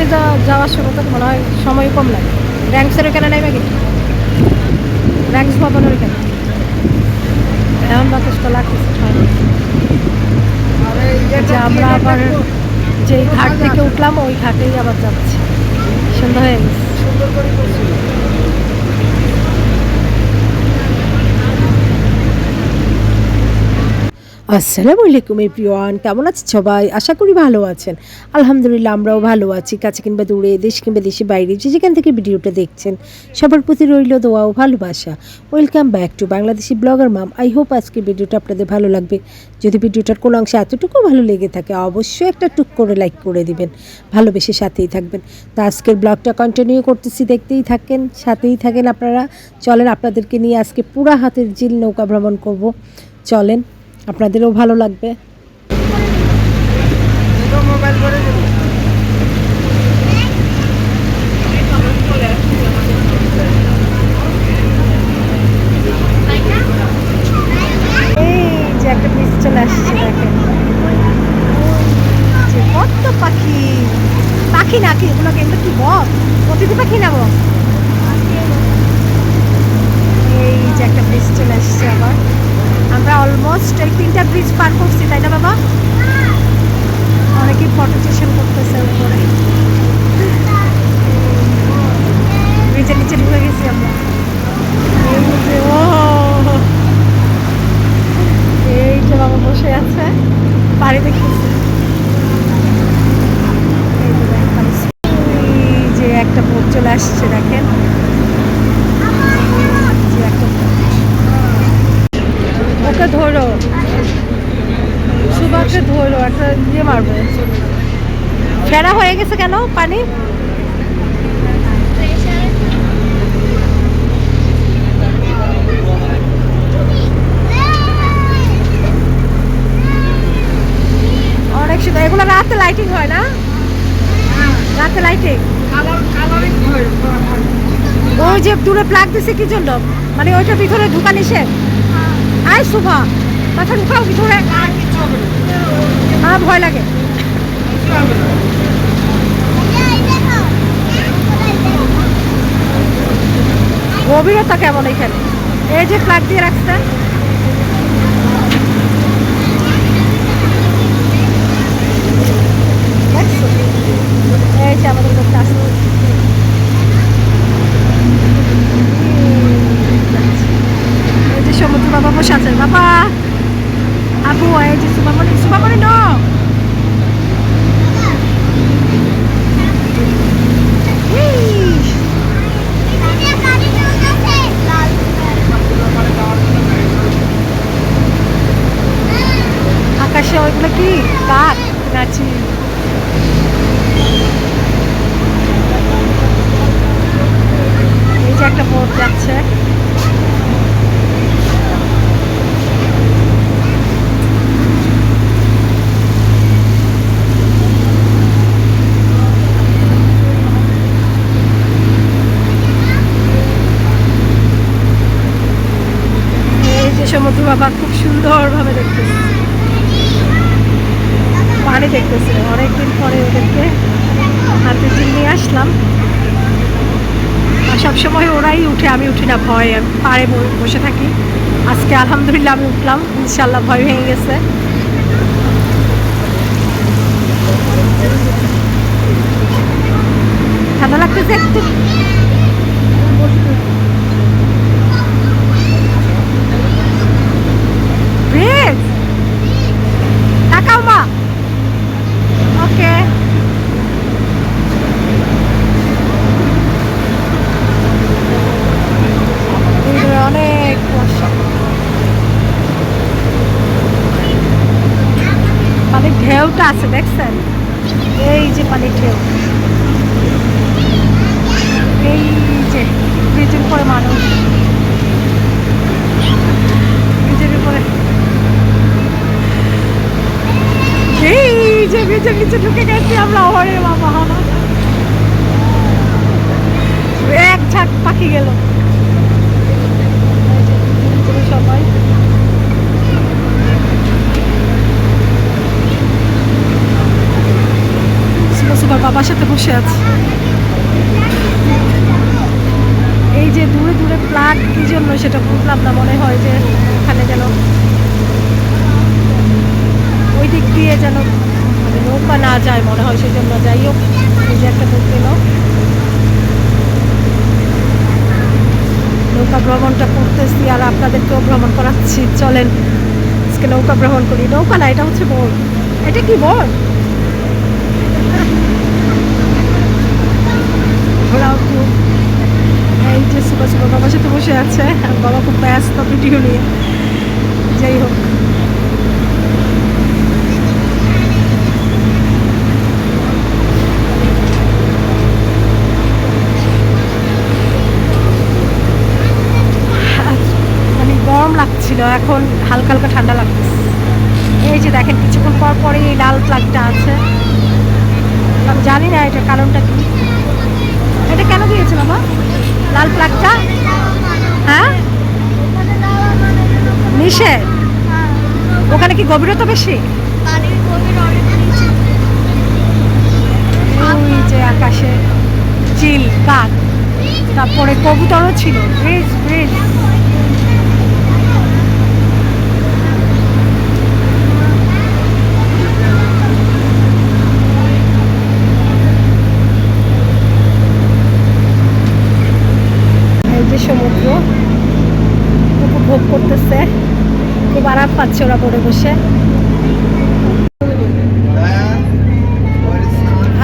এই যা যাওয়া যাওয়ার সময় তো মনে হয় সময় কম লাগে। র্যাঙ্কসের ওখানে নেবে কি র্যাঙ্কস ভবনের ওখানে? এমন যথেষ্ট লাগতেছে। যে আমরা আবার যেই ঘাট থেকে উঠলাম ওই ঘাটেই আবার যাচ্ছি। সন্ধ্যা হয়ে গেছে সুন্দর করে করছিল আসসালামু আলাইকুম এভরিওয়ান, কেমন আছেন সবাই? আশা করি ভালো আছেন। আলহামদুলিল্লাহ, আমরাও ভালো আছি, কাছে কিংবা দূরে, দেশ কিংবা দেশে বাইরে, যে যেখান থেকে ভিডিওটা দেখছেন, সবার প্রতি রইল দোয়া ও ভালোবাসা। Welcome back to Bangladeshi blogger ma'am I hope আজকে ভিডিওটা আপনাদের ভালো লাগবে। যদি ভিডিওটার কোনো অংশে এতটুকু ভালো লেগে থাকে, অবশ্যই একটা টুক করে লাইক করে দিবেন, ভালোবেসে সাথেই থাকবেন। তো আজকের ব্লগটা কন্টিনিউ করতেছি, দেখতেই থাকেন, সাথেই থাকেন আপনারা। চলেন, আপনাদেরকে নিয়ে আজকে পুরা হাতের জিল নৌকা ভ্রমণ করব। চলেন আপনাদেরও ভালো লাগবে। আসছে কত পাখি। পাখি নাকি এগুলো কিন্তু কি প্রতিটি পাখি না এই যে একটা আসছে আবার। আমরা অলমোস্ট এই তিনটা ব্রিজ পার করছি, তাই না বাবা? অনেকেই ফটো সেশন করতেছে উপরে। ব্রিজের নিচে ঢুকে গেছি আমরা এই যে ও এই যে বাবা বসে আছে বাড়ি দেখতেছে এই যে দেখেন, এই যে একটা বোট চলে আসছে দেখেন এই যে একটা boat। ওকে ধরো সুভাকে ধরো একটা ইয়ে মারবে ফেরা হয়ে গেছে কেন পানি? অনেক সুন্দর। এগুলো রাতে লাইটিং হয় না? রাতে লাইটিং ওই যে দূরে প্লাগ দিছে কি জন্য? মানে ওইটার ভিতরে ঢুকা নিষেধ? আয় শুভা, মাথা ঢুকাও, ভিতরে। আর ভয় লাগে। গভীরতা কেমন এখানে? এই যে প্লাগ দিয়ে রাখছেন? এই যে আমাদের লোকটা আসছে এই যে সমুদ্র বাবা বসে আছেন বাবা আপু এই যে সুবামণি সুবামণি ন ইস, আকাশে ওইগুলো কি? কাক নাচি এই যে একটা বোট যাচ্ছে। সমুদ্র বাবা খুব সুন্দরভাবে দেখতেছে। পানি দেখতেছে অনেকদিন পরে ওদেরকে হাতে নিয়ে আসলাম। সবসময় ওরাই উঠে, আমি উঠি না, ভয়ে পাড়ে বসে থাকি। আজকে আলহামদুলিল্লাহ আমি উঠলাম। ইনশাল্লাহ ভয় ভেঙে গেছে ঠান্ডা লাগতেছে একটু ব্রেড তাকাও মা ওকে অনেক কুয়াশা পানির ঢেউটা আছে, দেখছেন? এই যে পানির ঢেউ। এই যে ব্রিজের উপরে মানুষ। ব্রিজের উপরে। এই যে ব্রিজের নিচে ঢুকে গেছি আমরা, ওরে বাবা এক ঝাঁক পাখি গেল। সবাই। বাবার সাথে বসে আছি। এই যে দূরে দূরে প্লাগ কি জন্য সেটা বুঝলাম না, মনে হয় যে এখানে যেন ওই দিক দিয়ে যেন মানে নৌকা না যায়, মনে হয় সেই জন্য যাই হোক, এই যে একটা নৌকা এলো। নৌকা ভ্রমণটা করতেছি আর আপনাদেরকেও ভ্রমণ করাচ্ছি। চলেন, আজকে নৌকা ভ্রমণ করি। নৌকা না, এটা হচ্ছে বোট এটা কি বোট ঘোরাও খুব এই যে সুপার সুপার বাবার সাথে বসে আছে। বাবা খুব ব্যস্ত ভিডিও নিয়ে। যাই হোক। মানে লাগছিল, এখন হালকা হালকা ঠান্ডা লাগতেছে। এই যে দেখেন, কিছুক্ষণ পর পরে এই লাল প্লাগটা আছে। জানি না এটার কারণটা কি। এটা কেন দিয়েছে বাবা? লাল প্লাগটা হ্যাঁ? ওখানে কি গভীরতা বেশি? আকাশে চিল কাক তারপরে কবুতরও ছিল। ব্রিজ ব্রিজ এই যে সমুদ্র উপভোগ করতেছে খুব আরাম পাচ্ছে ওরা পড়ে বসে।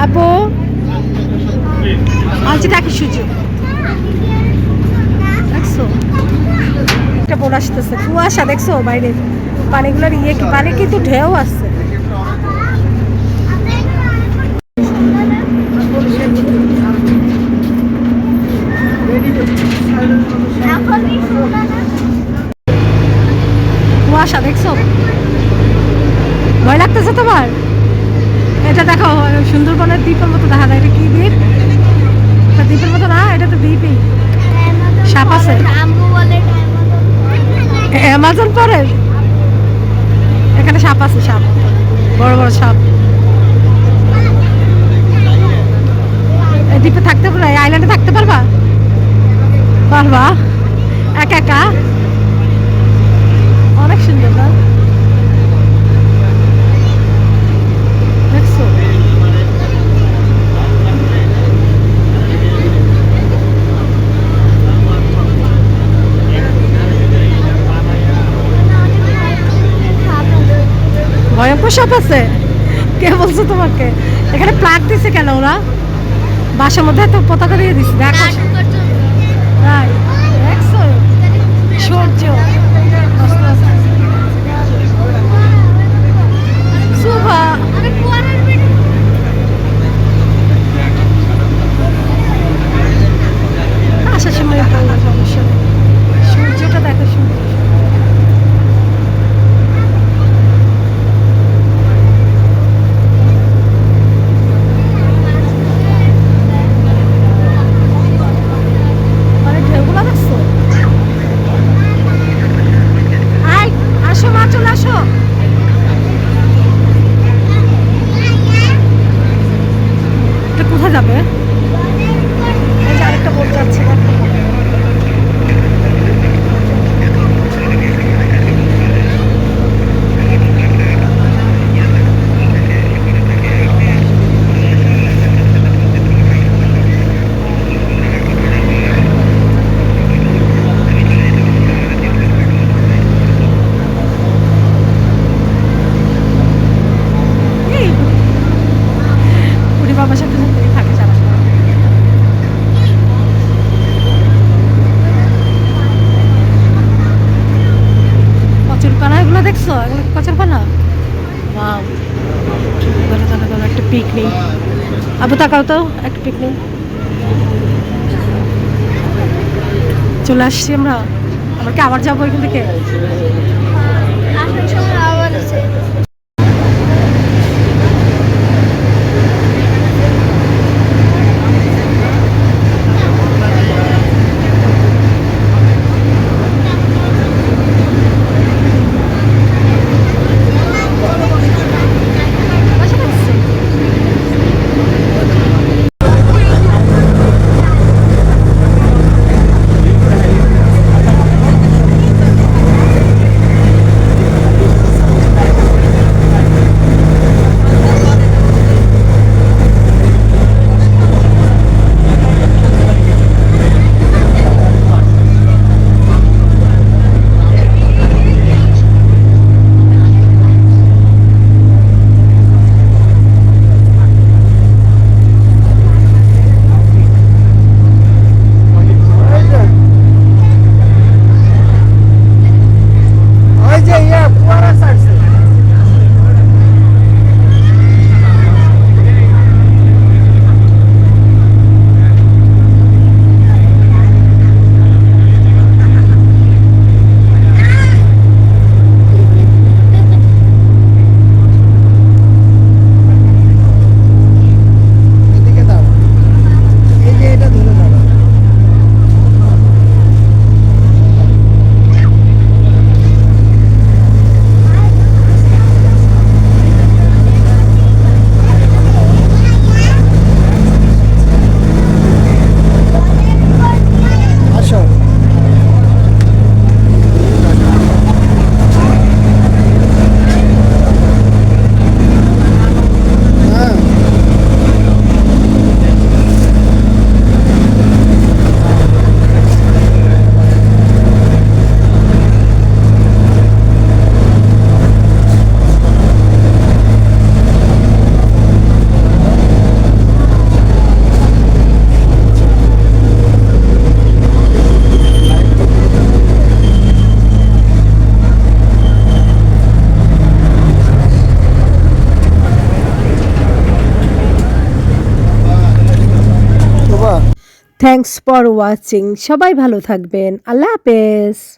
আপু? আজকে ডাকি সুযোগ। দেখছ? একটা বোট আসতেছে। কুয়াশা, দেখছ? বাইরে পানিগুলোর ইয়ে কি? পানি কিন্তু ঢেউ আসছে কুয়াশা দেখছ? ভয় লাগতেছে তোমার? এটা দেখো সুন্দরবনের দ্বীপের মতো দেখা যায়। এটা কি দ্বীপ? দ্বীপের মতো না, এটা তো দ্বীপই। সাপ আছে। অ্যামাজন পরে এখানে সাপ আছে, সাপ। বড় বড় সাপ এই দ্বীপে থাকতে পারবা এই আইল্যান্ডে থাকতে পারবা পারবা একা একা অনেক সুন্দর না দেখছ ভয়ঙ্কর আছে। কে বলছো তোমাকে? এখানে প্লাগ দিছে কেন ওরা? বাসার মধ্যে এত পতাকা দিয়ে দিছে দেখো। দেখছ সূর্য অস্ত অস্ত। শুভা আসার সময় বলব সমস্যা নেই। সূর্যটা দেখো সূর্য মানে ঢেউগুলো দেখছ আয় আসো মা চলে আসো এটা কোথায় যাবে এই যে আরেকটা বোট যাচ্ছে দেখো। এই বুড়ি বাবার সাথে সাথে থাকে সারা কচুর পানা এগুলো দেখছ? এগুলো কচুর ধরো ধরো একটা পিকনিক আবু তাকাও তো একটা পিকনিক চলে আসছি আমরা। আবার কি আবার যাব এখান থেকে? থ্যাংকস ফর ওয়াচিং সবাই ভালো থাকবেন। আল্লাহ হাফেজ।